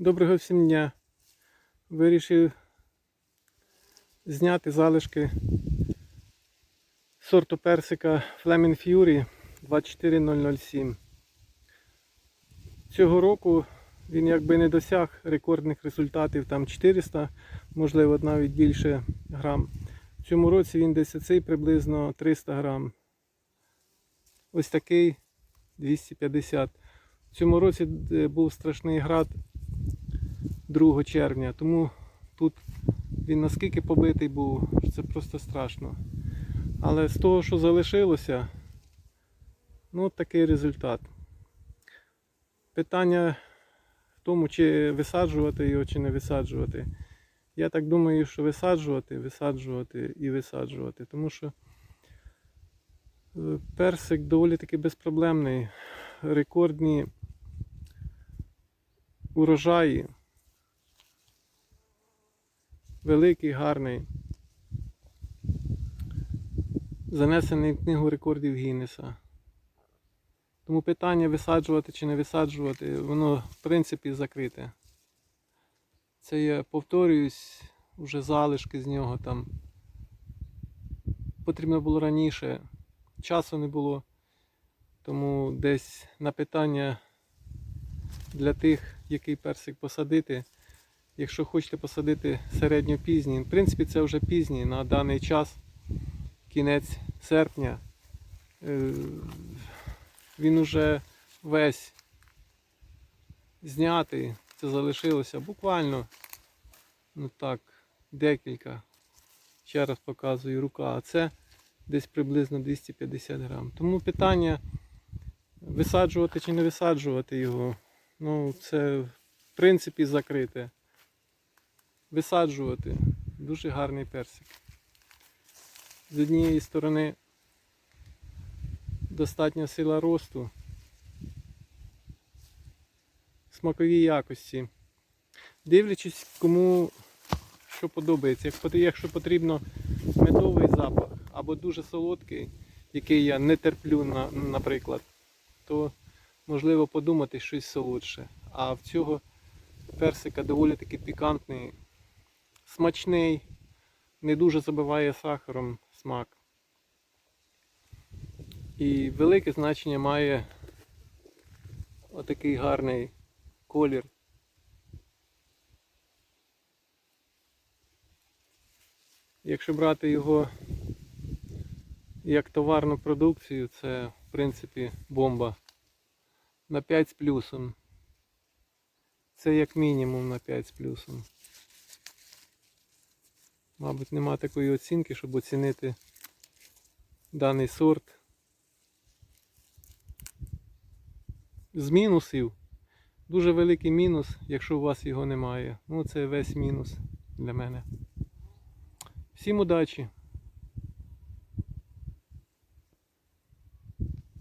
Доброго всім дня. Вирішив зняти залишки сорту персика Flaming Fury 24007. Цього року він якби не досяг рекордних результатів, там 400, можливо навіть більше грам. В цьому році він десь оцей приблизно 300 грам. Ось такий 250. В цьому році е, був страшний град 2 червня, тому тут він наскільки побитий був, що це просто страшно. Але з того, що залишилося, ну такий результат. Питання в тому, чи висаджувати його, чи не висаджувати. Я так думаю, що висаджувати, висаджувати і висаджувати. Тому що е, персик доволі таки безпроблемний. Рекордні урожаї. Великий, гарний. Занесений в книгу рекордів Гіннеса. Тому питання висаджувати чи не висаджувати, воно в принципі закрите. Це я повторююсь, вже залишки з нього там. Потрібно було раніше, часу не було. Тому десь на питання для тих, який персик посадити. Якщо хочете посадити середньопізній, в принципі, це вже пізній на даний час, кінець серпня. Е, Він уже весь знятий. Це залишилося буквально ну так, декілька. Ще раз показую рука, а це десь приблизно 250 грам. Тому питання висаджувати чи не висаджувати його, ну це в принципі закрите. Висаджувати. Дуже гарний персик. З однієї сторони достатня сила росту, смакові якості. Дивлячись, кому що подобається. Якщо потрібно медовий запах або дуже солодкий, який я не терплю, наприклад, то можливо подумати щось солодше. А в цього персика доволі таки пікантний, смачний, не дуже забиває сахаром смак. І велике значення має отакий гарний колір. Якщо брати його як товарну продукцію, це в принципі бомба. На 5 з плюсом. Це як мінімум на 5 з плюсом. Мабуть, нема такої оцінки, щоб оцінити даний сорт. З мінусів. Дуже великий мінус, якщо у вас його немає. Ну це весь мінус для мене. Всім удачі!